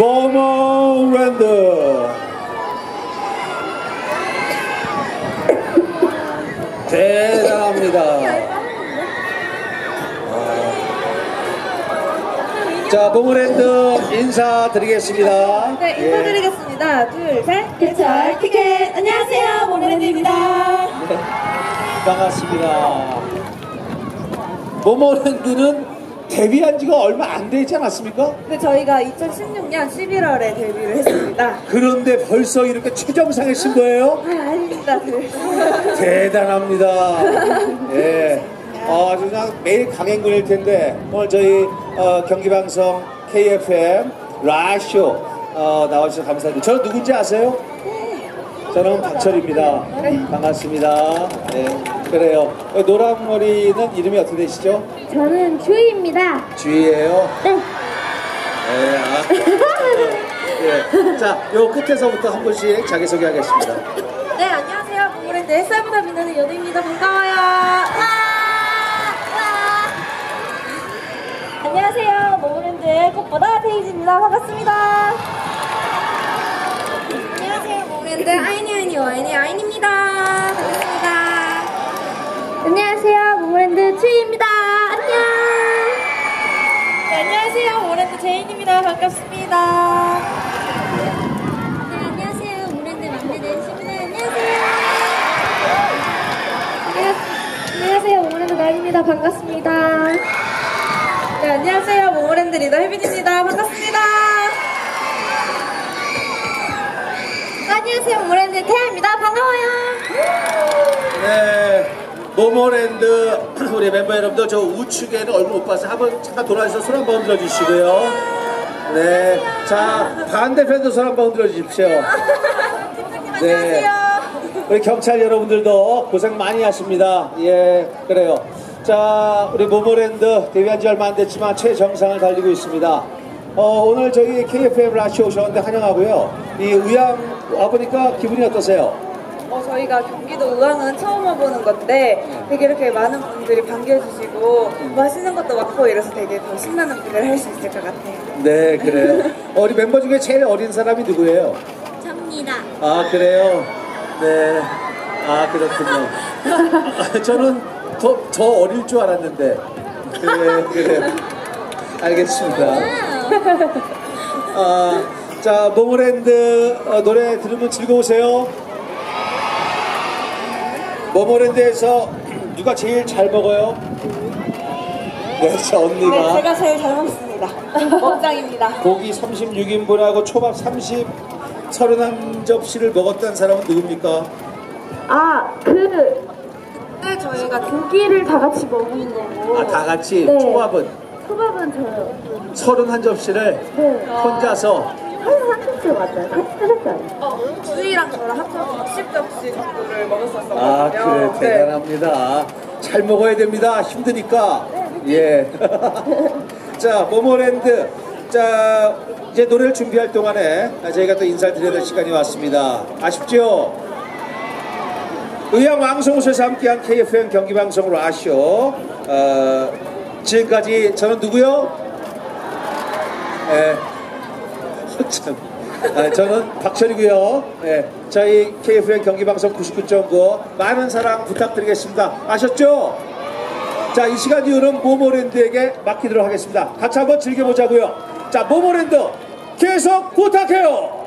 모모랜드 대단합니다. 아. 자, 모모랜드 인사드리겠습니다. 네, 예. 인사드리겠습니다. 둘, 셋. 개철 티켓 안녕하세요 모모랜드입니다 네, 반갑습니다. 모모랜드는 데뷔한 지가 얼마 안 되지 않았습니까? 네, 저희가 2016년 11월에 데뷔를 했습니다. 그런데 벌써 이렇게 최정상에 쓴 거예요? 아, 아닙니다. 둘. 대단합니다. 예. 어, 아주 그냥 매일 강행군일 텐데 오늘 저희 어, 경기방송 KFM 라쇼 어, 나와주셔서 감사드립니다. 저는 누군지 아세요? 저는 박철입니다. 반갑습니다. 네, 그래요. 노란 머리는 이름이 어떻게 되시죠? 저는 주희입니다 주희예요. 네 네, 아. 예. 자, 요 끝에서부터 한 분씩 자기소개 하겠습니다. 네, 안녕하세요. 모모랜드 햇살보다 빛나는 연우입니다. 반가워요. 안녕하세요 모모랜드의 꽃보다 데이지입니다 반갑습니다 안녕하세요. 모모랜드 아이니 아이니 와이니 아이니입니다. 안녕하세요 모모랜드 주희입니다 안녕 네, 안녕하세요. 모모랜드 제인입니다. 반갑습니다. 네 안녕하세요 모모랜드 막내 낸시입니다 안녕하세요 안녕하세요 모모랜드 나입니다 반갑습니다 네, 안녕하세요. 모모랜드 리더 혜빈입니다. 반갑습니다. 안녕하세요 모모랜드 태아입니다 반가워요 네, 모모랜드 우리 멤버 여러분들 저 우측에는 얼굴 못 봐서 한번 잠깐 돌아서 손 한번 흔들어 주시고요. 네, 자 반대편도 손 한번 흔들어 주십시오. 네, 우리 경찰 여러분들도 고생 많이 하십니다. 예, 그래요. 자, 우리 모모랜드 데뷔한 지 얼마 안 됐지만 최정상을 달리고 있습니다. 어, 오늘 저희 KFM 라쇼 오셨는데 환영하고요. 이 의향 와보니까 기분이 어떠세요? 어, 저희가 경기도 의왕은 처음 와보는 건데 되게 이렇게 많은 분들이 반겨주시고 맛있는 것도 많고 이래서 되게 더 신나는 무대를 할수 있을 것 같아요. 네, 그래요. 어, 우리 멤버 중에 제일 어린 사람이 누구예요? 접니다 아, 그래요? 네. 아, 그렇군요. 아, 저는 더, 더 어릴 줄 알았는데. 그래, 그래요. 알겠습니다. 아, 자, 모모랜드 어, 노래 들으면 즐거우세요? 모모랜드에서 누가 제일 잘 먹어요? 네, 저 언니가. 네, 제가 제일 잘 먹습니다. 먹장입니다. 고기 36인분하고 초밥 30, 31접시를 먹었다는 사람은 누굽니까? 아, 그 네, 저희가 고기를 다 같이 먹는 거고. 아, 다 같이 네. 초밥은 초밥은 저요. 31접시를 네. 혼자서 한 한국스 맞아요. 같이 드셨잖아요. 어, 주희랑 저랑 합쳐서 60접시 정도를 먹었었거든요. 아, 그래, 네. 대단합니다. 잘 먹어야 됩니다. 힘드니까. 예. 자, 모모랜드. 자, 이제 노래를 준비할 동안에 저희가 또 인사를 드려야 될 시간이 왔습니다. 아쉽죠? 의향 왕성호에서 함께한 KFM 경기방송 라쇼. 어, 지금까지 저는 누구요? 예. 참. 아, 저는 박철이고요. 예, 저희 KFN 경기방송 99.9 많은 사랑 부탁드리겠습니다. 아셨죠? 자, 이 시간 이후는 모모랜드에게 맡기도록 하겠습니다. 같이 한번 즐겨보자고요. 자, 모모랜드 계속 부탁해요.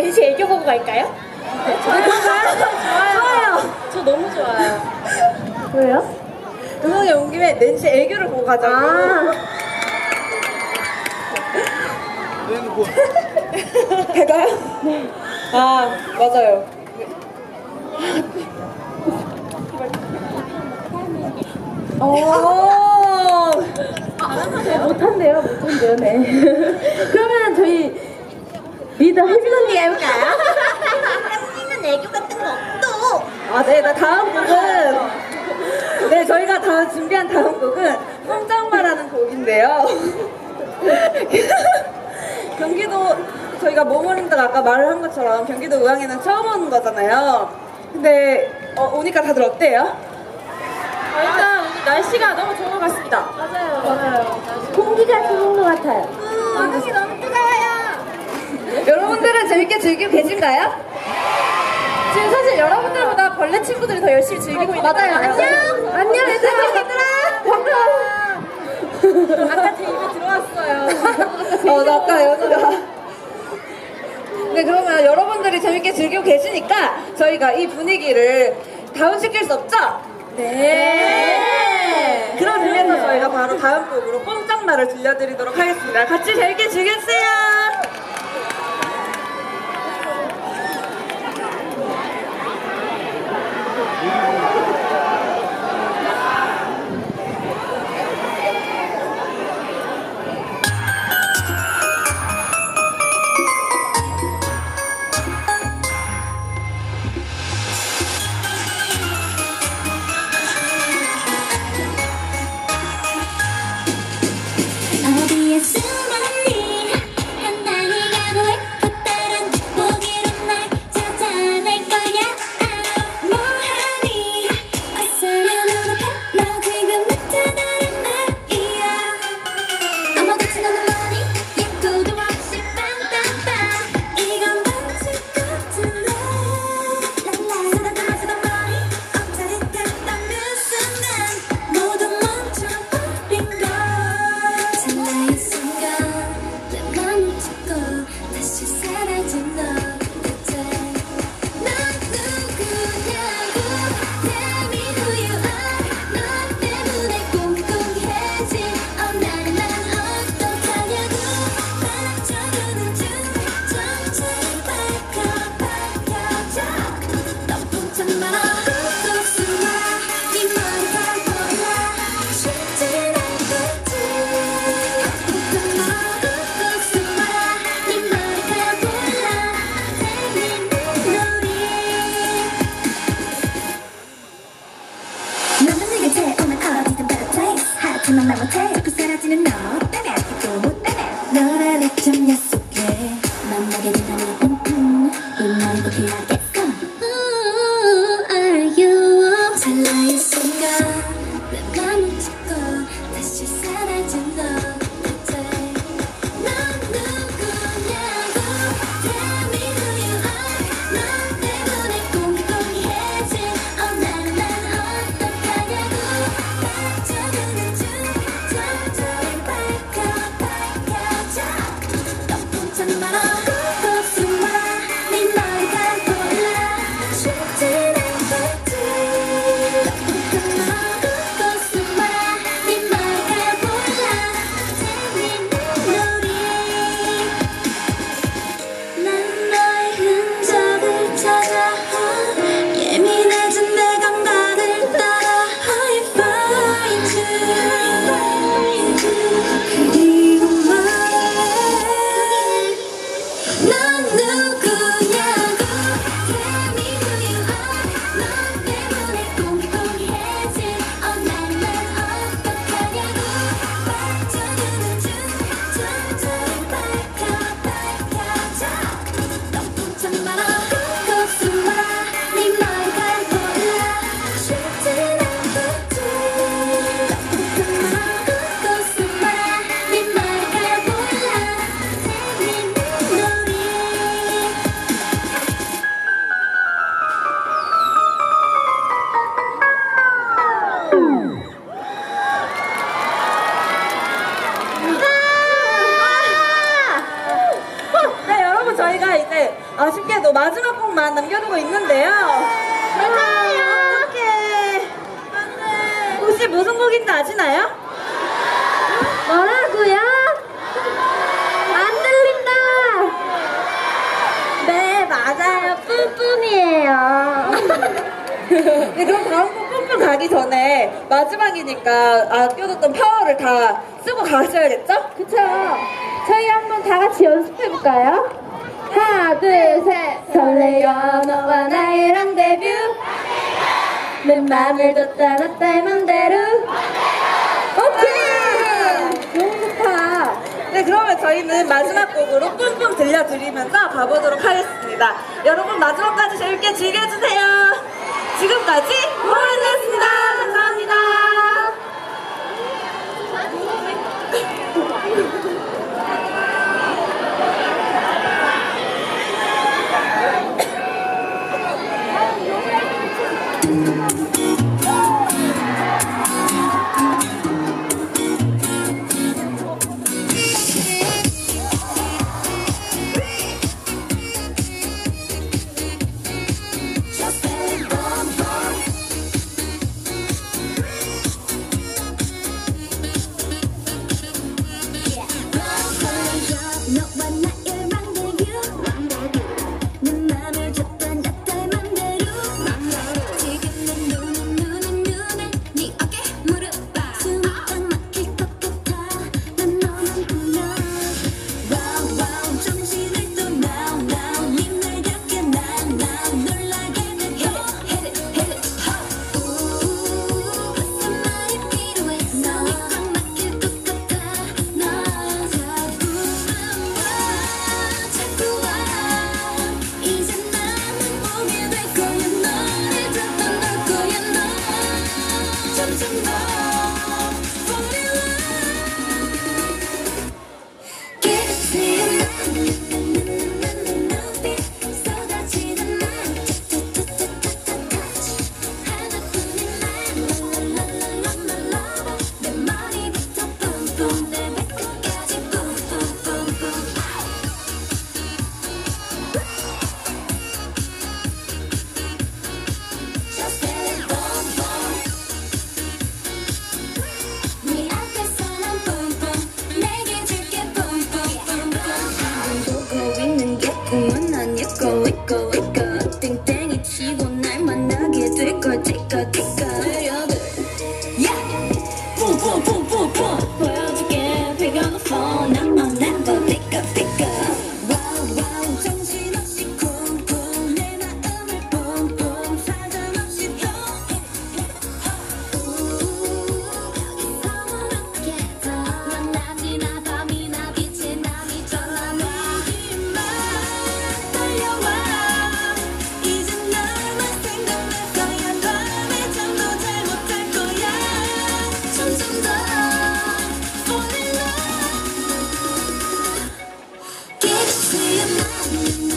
낸시 애교 보고 갈까요? 좋아요. 저 너무 좋아요. 왜요? 음악에 온 김에 낸시 애교를 보고 가자고. 아, 제가요? 네. 아, 맞아요. 오. 못한대요, 못한대요, 네. 그러면 저희 리더 혜진 언니가 해볼까요? 는 애교 같은 거 없어 아, 네, 나 다음 곡은 네, 저희가 다음 준비한 다음 곡은 성장마라는 곡인데요. 경기도 저희가 모모랜드가 아까 말을 한 것처럼 경기도 의왕에는 처음 오는 거잖아요. 근데 어, 오니까 다들 어때요? 일단 오늘 날씨가 너무 좋은 것 같습니다. 맞아요, 맞아요. 공기가 좋은 것 같아요. 얼굴이 너무 뜨거워요 여러분들은 재밌게 즐기고 계신가요? 지금 사실 여러분들보다 벌레 친구들이 더 열심히 즐기고 있는 맞아요. 안녕! 안녕, 얘들아! 반가워! 아까 제 입에 들어왔어요. 어, 나 아까 연우가. 네, 그러면 여러분들이 재밌게 즐기고 계시니까 저희가 이 분위기를 다운시킬 수 없죠? 네. 그런 의미에서 저희가 바로 다음 곡으로 꼼짝말을 들려드리도록 하겠습니다. 같이 재밌게 즐겨주세요. 어디 예, 그럼 다음 곡 뽑혀 가기 전에 마지막이니까 아껴뒀던 파워를 다 쓰고 가셔야겠죠? 그쵸. 저희 한번 다 같이 연습해볼까요? 하나 둘 셋. 설레요 너와 나이랑 데뷔. 내 맘을 뒀다 놨다 해 맘대로. 오케이! 너무 좋다. 네 그러면 저희는 마지막 곡으로 뿜뿜 들려드리면서 가보도록 하겠습니다. 여러분 마지막까지 재밌게 즐겨주세요. 지금까지 모르는 다시 날 만나게 될걸 될걸 될걸. you.